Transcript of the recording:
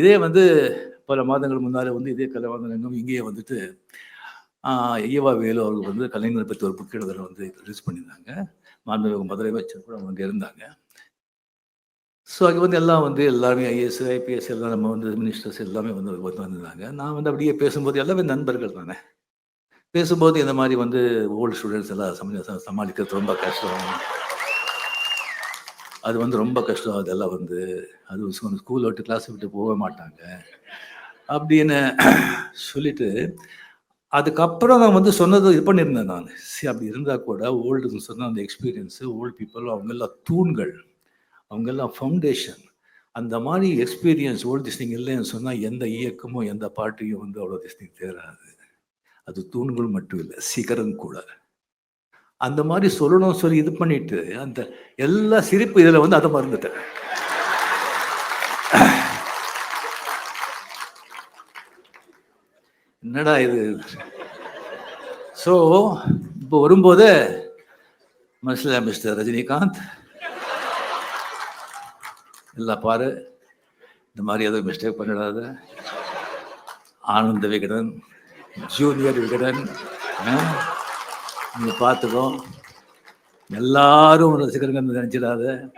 இதே வந்து பல மாதங்கள் முன்னாலே வந்து இதே கலைவாணரங்கம் இங்கேயே வந்துட்டு ஐயவா வேலு அவர்கள் வந்து கலைஞர் பற்றி ஒரு புக் வந்து ரிலீஸ் பண்ணியிருந்தாங்க. மாண்புமிகு முதலமைச்சர் கூட அவங்க இருந்தாங்க. ஸோ அங்கே வந்து எல்லாம் வந்து எல்லாருமே ஐஏஎஸ் ஐபிஎஸ் எல்லாம் நம்ம வந்து மினிஸ்டர்ஸ் எல்லாமே வந்து வந்து வந்திருந்தாங்க. நான் வந்து அப்படியே பேசும்போது எல்லாமே நண்பர்கள் தானே. பேசும்போது இந்த மாதிரி வந்து ஓல்டு ஸ்டூடெண்ட்ஸ் எல்லாம் சமாளிக்கிறது ரொம்ப கஷ்டம் அது வந்து ரொம்ப கஷ்டம். அதெல்லாம் வந்து அது ஸ்கூல் விட்டு கிளாஸ் விட்டு போக மாட்டாங்க. அப்படின்னு சொல்லிட்டு அதுக்கப்புறம் நான் வந்து சொன்னது இது பண்ணியிருந்தேன் நான். சரி அப்படி இருந்தால் கூட ஓல்டுன்னு சொன்ன அந்த எக்ஸ்பீரியன்ஸு ஓல்டு பீப்புள் அவங்க எல்லாம் தூண்கள் அவங்க எல்லாம் ஃபவுண்டேஷன் அந்த மாதிரி எக்ஸ்பீரியன்ஸ் ஓல்டு திஸ்டிங் இல்லைன்னு சொன்னால் எந்த இயக்கமும் எந்த பாட்டியும் வந்து அவ்வளோ திஸ்டிங் தேராது. அது தூண்கள் மட்டும் இல்லை சிகரம் கூட. அந்த மாதிரி சொல்லணும் சொல்லி இது பண்ணிட்டு அந்த எல்லா சிரிப்பு இதில் வந்து அதை மறந்துட்டேன். என்னடா இது? ஸோ இப்போ வரும்போது மனசில் மிஸ்டர் ரஜினிகாந்த் எல்லாம் பாரு இந்த மாதிரி எதுவும் மிஸ்டேக் பண்ணிடாத. ஆனந்த விகடன் ஜூனியர் விகடன் நீங்கள் பார்த்துக்கோ. எல்லாரும் ஒரு ரசிகர்கள் நினச்சிடாத.